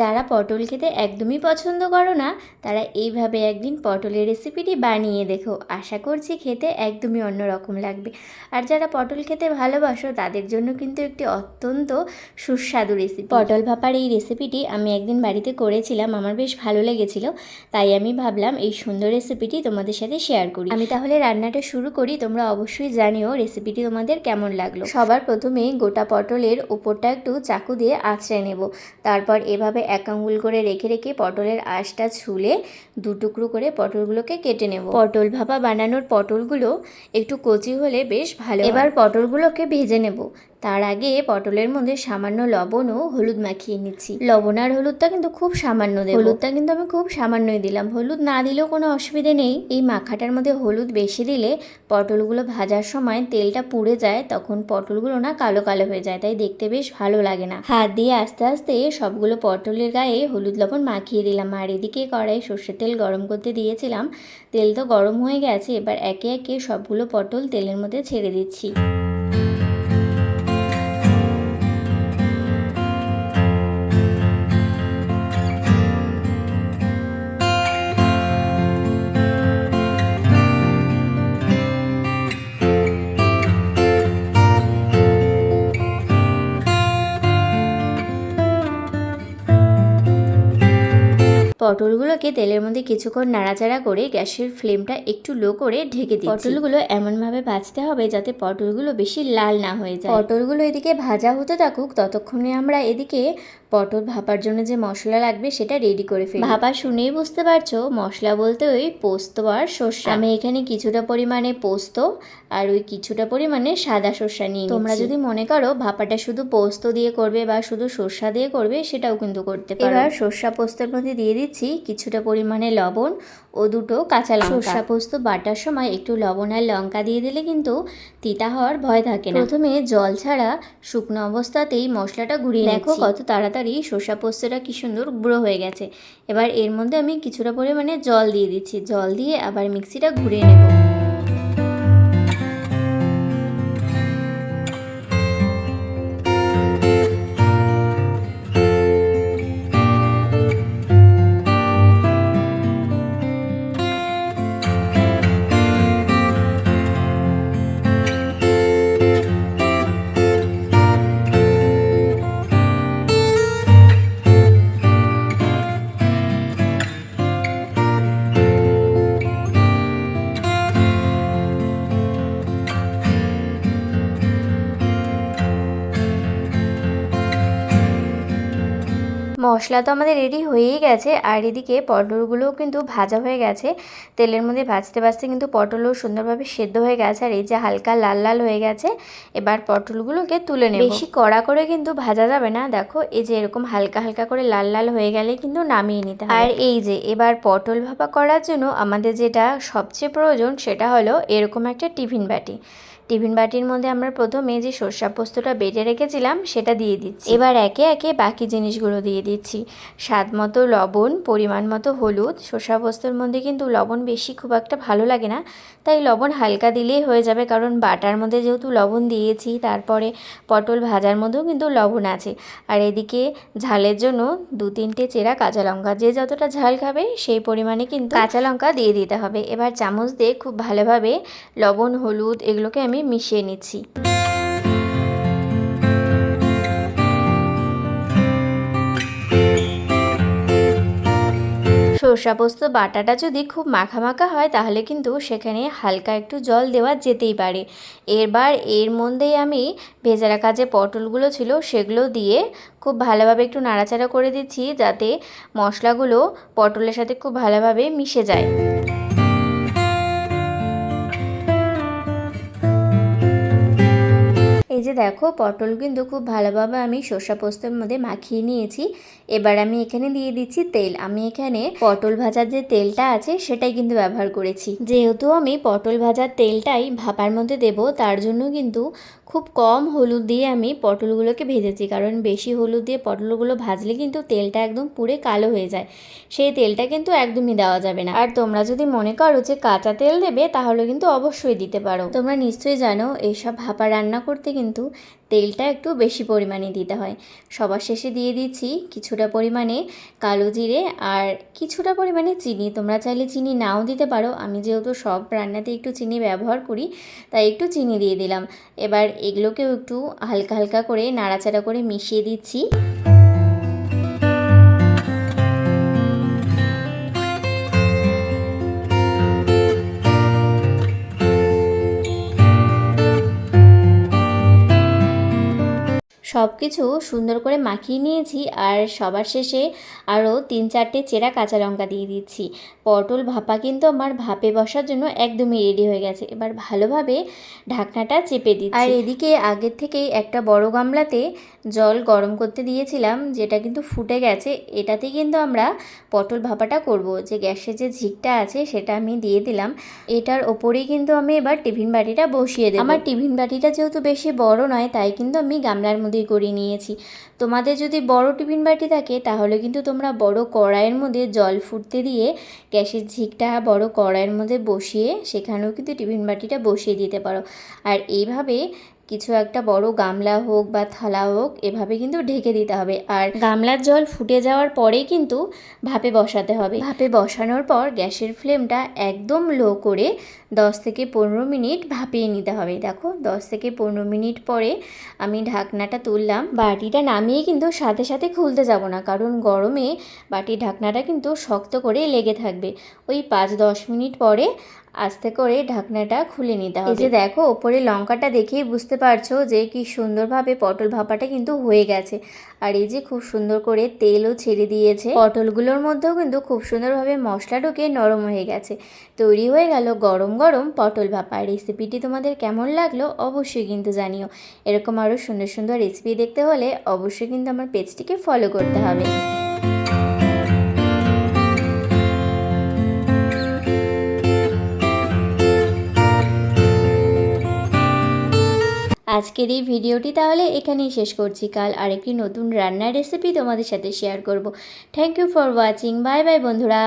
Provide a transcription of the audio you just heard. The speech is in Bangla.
যারা পটল খেতে একদমই পছন্দ করো না, তারা এইভাবে একদিন পটলের রেসিপিটি বানিয়ে দেখো। আশা করছি খেতে একদমই অন্যরকম লাগবে। আর যারা পটল খেতে ভালোবাসো, তাদের জন্য কিন্তু একটি অত্যন্ত সুস্বাদু রেসিপি পটল ভাপার এই রেসিপিটি আমি একদিন বাড়িতে করেছিলাম, আমার বেশ ভালো লেগেছিল। তাই আমি ভাবলাম এই সুন্দর রেসিপিটি তোমাদের সাথে শেয়ার করি। আমি তাহলে রান্নাটা শুরু করি, তোমরা অবশ্যই জানিও রেসিপিটি তোমাদের কেমন লাগল। সবার প্রথমে গোটা পটলের ওপরটা একটু চাকু দিয়ে আঁচড়ে নেব। তারপর এভাবে এক আঙ্গুল করে রেখে রেখে পটলের আঁশটা ছুলে দু টুকরো করে পটলগুলোকে কেটে নেব। পটল ভাপা বানানোর পটলগুলো একটু কচি হলে বেশ ভালো এবার পটলগুলোকে ভেজে নেব। তার আগে পটলের মধ্যে সামান্য লবণ ও হলুদ মাখিয়ে নিচ্ছি। লবণ আর হলুদটা কিন্তু খুব সামান্য দেব। হলুদটা কিন্তু আমি খুব সামান্যই দিলাম। হলুদ না দিলেও কোনো অসুবিধে নেই। এই মাখাটার মধ্যে হলুদ বেশি দিলে পটলগুলো ভাজার সময় তেলটা পুড়ে যায়, তখন পটলগুলো না কালো কালো হয়ে যায়, তাই দেখতে বেশ ভালো লাগে না। হাত দিয়ে আস্তে আস্তে সবগুলো পটলের গায়ে হলুদ লবণ মাখিয়ে দিলাম। আর এদিকে কড়াই সর্ষের তেল গরম করতে দিয়েছিলাম। তেল তো গরম হয়ে গেছে, এবার একে একে সবগুলো পটল তেলের মধ্যে ছেড়ে দিচ্ছি। পটলগুলোকে তেলের মধ্যে কিছুক্ষণ নাড়াচাড়া করে গ্যাসের ফ্লেমটা একটু লো করে ঢেকে দিই পটলগুলো এমনভাবে ভাজতে হবে যাতে পটলগুলো বেশি লাল না হয়ে যায়। পটলগুলো এদিকে ভাজা হতে থাকুক, ততক্ষণে আমরা এদিকে পটল ভাপার জন্য যে মশলা লাগবে সেটা রেডি করে ফেলি। ভাপা শুনেই বুঝতে পারছ, মশলা বলতে ওই পোস্ত আর সর্ষে। আমি এখানে কিছুটা পরিমাণে পোস্ত আর ওই কিছুটা পরিমাণে সাদা সর্ষা নিয়ে তোমরা যদি মনে করো ভাপাটা শুধু পোস্ত দিয়ে করবে বা শুধু সর্ষা দিয়ে করবে, সেটাও কিন্তু করতে পারো। এবার সর্ষা পোস্তের মধ্যে দিয়ে দিচ্ছি কিছুটা পরিমাণে লবণ ও দুটো কাঁচা লঙ্কা। সর্ষা পোস্ত বাটার সময় একটু লবণ আর লঙ্কা দিয়ে দিলে কিন্তু তিতা হওয়ার ভয় থাকে না। প্রথমে জল ছাড়া শুকনো অবস্থাতেই মশলাটা ঘুরিয়ে দেখো কত তাড়াতাড়ি সর্ষা পোস্তটা কি সুন্দর গুঁড়ো হয়ে গেছে। এবার এর মধ্যে আমি কিছুটা পরিমাণে জল দিয়ে দিচ্ছি। জল দিয়ে আবার মিক্সিটা ঘুরিয়ে নেব। মশলা তো আমাদের রেডি হয়েই গেছে আর এদিকে পটলগুলোও কিন্তু ভাজা হয়ে গেছে। তেলের মধ্যে ভাজতে ভাজতে কিন্তু পটলও সুন্দরভাবে সেদ্ধ হয়ে গেছে আর এই যে হালকা লাল লাল হয়ে গেছে এবার পটলগুলোকে তুলে নেব। বেশি কড়া করে কিন্তু ভাজা যাবে না দেখো এই যে এরকম হালকা হালকা করে লাল লাল হয়ে গেলে কিন্তু নামিয়ে নিতে হবে। আর এই যে এবার পটল ভাপা করার জন্য আমাদের যেটা সবচেয়ে প্রয়োজন সেটা হলো এরকম একটা টিফিন বাটি। টিফিন বাটির মধ্যে আমরা প্রথমে যে সর্ষা পোস্তটা বেটে রেখেছিলাম, সেটা দিয়ে দিচ্ছি। এবার একে একে বাকি জিনিসগুলো দিয়ে দিচ্ছি। স্বাদ মতো লবণ, পরিমাণ মতো হলুদ। সর্ষা পোস্তর মধ্যে কিন্তু লবণ বেশি খুব একটা ভালো লাগে না। তাই লবণ হালকা দিলেই হয়ে যাবে, কারণ বাটার মধ্যে যেহেতু লবণ দিয়েছি, তারপরে পটল ভাজার মধ্যেও কিন্তু লবণ আছে। আর এদিকে ঝালের জন্য দু তিনটে চেরা কাঁচা লঙ্কা, যে যতটা ঝাল খাবে সেই পরিমাণে কিন্তু কাঁচা লঙ্কা দিয়ে দিতে হবে। এবার চামচ দিয়ে খুব ভালোভাবে লবণ, হলুদ এগুলোকে আমি মিশিয়ে নিচ্ছি। সর্ষা পোস্ত বাটাটা যদি খুব মাখা মাখা হয়, তাহলে কিন্তু সেখানে হালকা একটু জল দেওয়া যেতেই পারে। এবার এর মধ্যেই আমি ভেজা রাখা যে পটলগুলো ছিল, সেগুলো দিয়ে খুব ভালোভাবে একটু নাড়াচাড়া করে দিচ্ছি, যাতে মশলাগুলো পটলের সাথে খুব ভালোভাবে মিশে যায়। এই যে দেখো, পটল কিন্তু খুব ভালোভাবে আমি সর্ষা পোস্তের মধ্যে মাখিয়ে নিয়েছি। এবার আমি এখানে দিয়ে দিচ্ছি তেল। আমি এখানে পটল ভাজার যে তেলটা আছে, সেটাই কিন্তু ব্যবহার করেছি। যেহেতু আমি পটল ভাজার তেলটাই ভাপার মধ্যে দেব, তার জন্য কিন্তু খুব কম হলুদ দিয়ে আমি পটলগুলোকে ভেজেছি। কারণ বেশি হলুদ দিয়ে পটলগুলো ভাজলে কিন্তু তেলটা একদম পুড়ে কালো হয়ে যায়। সেই তেলটা কিন্তু একদমই দেওয়া যাবে না। আর তোমরা যদি মনে করো যে কাঁচা তেল দেবে, তাহলে কিন্তু অবশ্যই দিতে পারো। তোমরা নিশ্চয়ই জানো এইসব ভাপা রান্না করতে কিন্তু কিন্তু তেলটা একটু বেশি পরিমাণে দিতে হয়। সবার শেষে দিয়ে দিচ্ছি কিছুটা পরিমাণে কালো জিরে আর কিছুটা পরিমাণে চিনি। তোমরা চাইলে চিনি নাও দিতে পারো। আমি যেহেতু সব রান্নাতে একটু চিনি ব্যবহার করি, তাই একটু চিনি দিয়ে দিলাম। এবার এগুলোকেও একটু হালকা হালকা করে নাড়াচাড়া করে মিশিয়ে দিচ্ছি। সব কিছু সুন্দর করে মাখিয়ে নিয়েছি আর সবার শেষে আরও তিন চারটে চেরা কাঁচা লঙ্কা দিয়ে দিচ্ছি। পটল ভাপা কিন্তু আমার ভাপে বসার জন্য একদমই রেডি হয়ে গেছে। এবার ভালোভাবে ঢাকনাটা চেপে দিচ্ছি। আর এদিকে আগের থেকেই একটা বড় গামলাতে জল গরম করতে দিয়েছিলাম যেটা কিন্তু ফুটে গেছে। এটাতে কিন্তু আমরা পটল ভাপাটা করব। যে গ্যাসের যে ঝিকটা আছে সেটা আমি দিয়ে দিলাম। এটার ওপরেই কিন্তু আমি এবার টিফিন বাটিটা বসিয়ে দেবো। আমার টিফিন বাটিটা যেহেতু বেশি বড় নয় তাই কিন্তু আমি গামলার মধ্যেই করে নিয়েছি। তোমাদের যদি বড় টিফিন বাটি থাকে, তাহলে কিন্তু তোমরা বড় কড়াইয়ের মধ্যে জল ফুটতে দিয়ে গ্যাসের ঝিকটা বড় কড়াইয়ের মধ্যে বসিয়ে সেখানেও কিন্তু টিফিন বাটিটা বসিয়ে দিতে পারো। আর এইভাবে কিছু একটা বড় গামলা হোক বা থালা হোক, এভাবে কিন্তু ঢেকে দিতে হবে। আর গামলার জল ফুটে যাওয়ার পরেই কিন্তু ভাপে বসাতে হবে। ভাপে বসানোর পর গ্যাসের ফ্লেমটা একদম লো করে দশ থেকে পনেরো মিনিট ভাপিয়ে নিতে হবে। দেখো, দশ থেকে পনেরো মিনিট পরে আমি ঢাকনাটা তুললাম। বাটিটা নামিয়ে কিন্তু সাথে সাথে খুলতে যাব না, কারণ গরমে বাটির ঢাকনাটা কিন্তু শক্ত করে লেগে থাকবে। ওই পাঁচ দশ মিনিট পরে আস্তে করে ঢাকনাটা খুলে নিতে হবে। যে দেখো ওপরে লঙ্কাটা দেখেই বুঝতে পারছ যে কি সুন্দরভাবে পটল ভাপাটা কিন্তু হয়ে গেছে। আর এই যে খুব সুন্দর করে তেলও ছেড়ে দিয়েছে। পটলগুলোর মধ্যেও কিন্তু খুব সুন্দরভাবে মশলা ঢুকে নরম হয়ে গেছে। তৈরি হয়ে গেল গরম গরম পটল ভাপা। রেসিপিটি তোমাদের কেমন লাগল অবশ্যই কিন্তু জানিও। এরকম আরও সুন্দর সুন্দর রেসিপি দেখতে হলে অবশ্যই কিন্তু আমার পেজটিকে ফলো করতে হবে। আজকের এই ভিডিওটি তাহলে এখানেই শেষ করছি। কাল আরেকটি নতুন রান্নার রেসিপি তোমাদের সাথে শেয়ার করব। Thank you for watching bye bye বন্ধুরা।